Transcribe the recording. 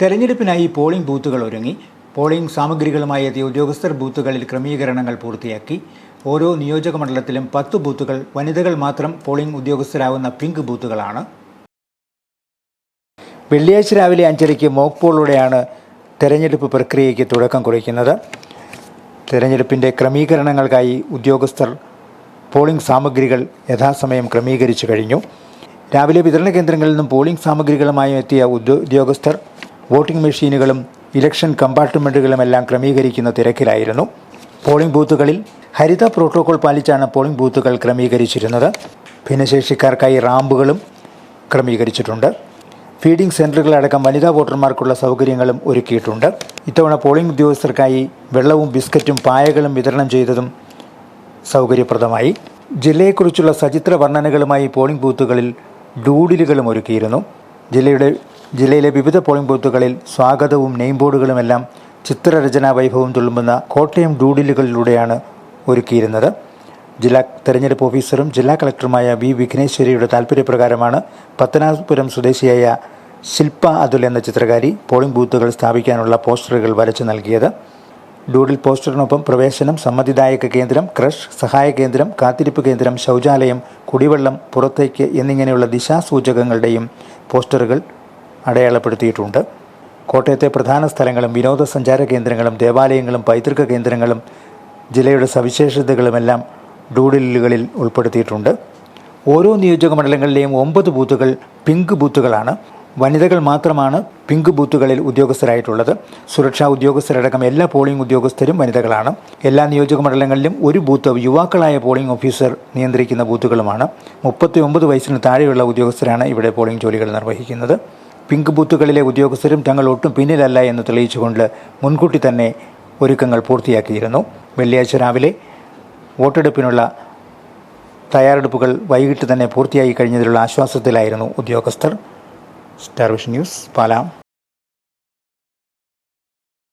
തെരഞ്ഞെടുപ്പിനായി polling ബൂത്തുകൾ ഒരുങ്ങി. Polling സാമഗ്രികളുമായി എത്തിയ ഉദ്യോഗസ്ഥർ ബൂത്തുകളിൽ ക്രമീകരണങ്ങൾ പൂർത്തിയാക്കി. ഓരോ നിയോജക മണ്ഡലത്തിലും പത്ത് ബൂത്തുകൾ വനിതകൾ മാത്രം പോളിംഗ് ഉദ്യോഗസ്ഥരാകുന്ന പിങ്ക് ബൂത്തുകളാണ്. വെള്ളിയാഴ്ച രാവിലെ അഞ്ചരയ്ക്ക് മോക്ക് പോളിലൂടെയാണ് തെരഞ്ഞെടുപ്പ് പ്രക്രിയയ്ക്ക് തുടക്കം കുറിക്കുന്നത്. തെരഞ്ഞെടുപ്പിന്റെ ക്രമീകരണങ്ങൾക്കായി ഉദ്യോഗസ്ഥർ പോളിംഗ് സാമഗ്രികൾ യഥാസമയം ക്രമീകരിച്ചു കഴിഞ്ഞു. രാവിലെ വിതരണ കേന്ദ്രങ്ങളിൽ നിന്നും പോളിംഗ് സാമഗ്രികളുമായും എത്തിയ ഉദ്യോഗസ്ഥർ വോട്ടിംഗ് മെഷീനുകളും ഇലക്ഷൻ കമ്പാർട്ട്മെന്റുകളുമെല്ലാം ക്രമീകരിക്കുന്ന തിരക്കിലായിരുന്നു. പോളിംഗ് ബൂത്തുകളിൽ ഹരിത പ്രോട്ടോകോൾ പാലിച്ചാണ് പോളിംഗ് ബൂത്തുകൾ ക്രമീകരിച്ചിരുന്നത്. ഭിന്നശേഷിക്കാർക്കായി റാമ്പുകളും ക്രമീകരിച്ചിട്ടുണ്ട്. ഫീഡിംഗ് സെന്ററുകളടക്കം വനിതാ വോട്ടർമാർക്കുള്ള സൗകര്യങ്ങളും ഒരുക്കിയിട്ടുണ്ട്. ഇത്തവണ പോളിംഗ് ഉദ്യോഗസ്ഥർക്കായി വെള്ളവും ബിസ്ക്കറ്റും പായകളും വിതരണം ചെയ്തതും സൗകര്യപ്രദമായി. ജില്ലയെക്കുറിച്ചുള്ള സചിത്ര വർണനകളുമായി പോളിംഗ് ബൂത്തുകളിൽ ഡൂഡിലുകളും ഒരുക്കിയിരുന്നു. ജില്ലയുടെ ജില്ലയിലെ വിവിധ പോളിംഗ് ബൂത്തുകളിൽ സ്വാഗതവും നെയിം ബോർഡുകളുമെല്ലാം ചിത്രരചനാ വൈഭവം തുളുമ്പുന്ന കോട്ടയം ഡൂഡിലുകളിലൂടെയാണ് ഒരുക്കിയിരുന്നത്. ജില്ലാ തെരഞ്ഞെടുപ്പ് ഓഫീസറും ജില്ലാ കളക്ടറുമായ വി വിഘ്നേശ്വരിയുടെ താൽപ്പര്യപ്രകാരമാണ് പത്തനാപുരം സ്വദേശിയായ ശില്പ അതുൽ എന്ന ചിത്രകാരി പോളിംഗ് ബൂത്തുകൾ സ്ഥാപിക്കാനുള്ള പോസ്റ്ററുകൾ വരച്ചു നൽകിയത്. ഡൂഡിൽ പോസ്റ്ററിനൊപ്പം പ്രവേശനം സമ്മതിദായക കേന്ദ്രം ക്രഷ് സഹായ കേന്ദ്രം കാത്തിരിപ്പ് കേന്ദ്രം ശൗചാലയം കുടിവെള്ളം പുറത്തേക്ക് എന്നിങ്ങനെയുള്ള ദിശാസൂചകങ്ങളുടെയും പോസ്റ്ററുകൾ അടയാളപ്പെടുത്തിയിട്ടുണ്ട്. കോട്ടയത്തെ പ്രധാന സ്ഥലങ്ങളും വിനോദസഞ്ചാര കേന്ദ്രങ്ങളും ദേവാലയങ്ങളും പൈതൃക കേന്ദ്രങ്ങളും ജില്ലയുടെ സവിശേഷതകളുമെല്ലാം ഡൂഡിലുകളിൽ ഉൾപ്പെടുത്തിയിട്ടുണ്ട്. ഓരോ നിയോജക മണ്ഡലങ്ങളിലെയും ഒമ്പത് ബൂത്തുകൾ പിങ്ക് ബൂത്തുകളാണ്. വനിതകൾ മാത്രമാണ് പിങ്ക് ബൂത്തുകളിൽ ഉദ്യോഗസ്ഥരായിട്ടുള്ളത്. സുരക്ഷാ ഉദ്യോഗസ്ഥരടക്കം എല്ലാ പോളിംഗ് ഉദ്യോഗസ്ഥരും വനിതകളാണ്. എല്ലാ നിയോജക മണ്ഡലങ്ങളിലും ഒരു ബൂത്ത് യുവാക്കളായ പോളിംഗ് ഓഫീസർ നിയന്ത്രിക്കുന്ന ബൂത്തുകളുമാണ്. മുപ്പത്തി ഒമ്പത് വയസ്സിന് താഴെയുള്ള ഉദ്യോഗസ്ഥരാണ് ഇവിടെ പോളിംഗ് ജോലികൾ നിർവഹിക്കുന്നത്. പിങ്ക് ബൂത്തുകളിലെ ഉദ്യോഗസ്ഥരും തങ്ങൾ ഒട്ടും പിന്നിലല്ല എന്ന് തെളിയിച്ചുകൊണ്ട് മുൻകൂട്ടി തന്നെ ഒരുക്കങ്ങൾ പൂർത്തിയാക്കിയിരുന്നു. വെള്ളിയാഴ്ച രാവിലെ വോട്ടെടുപ്പിനുള്ള തയ്യാറെടുപ്പുകൾ വൈകിട്ട് തന്നെ പൂർത്തിയായി കഴിഞ്ഞതിലുള്ള ആശ്വാസത്തിലായിരുന്നു ഉദ്യോഗസ്ഥർ. Star vision news പാലാം.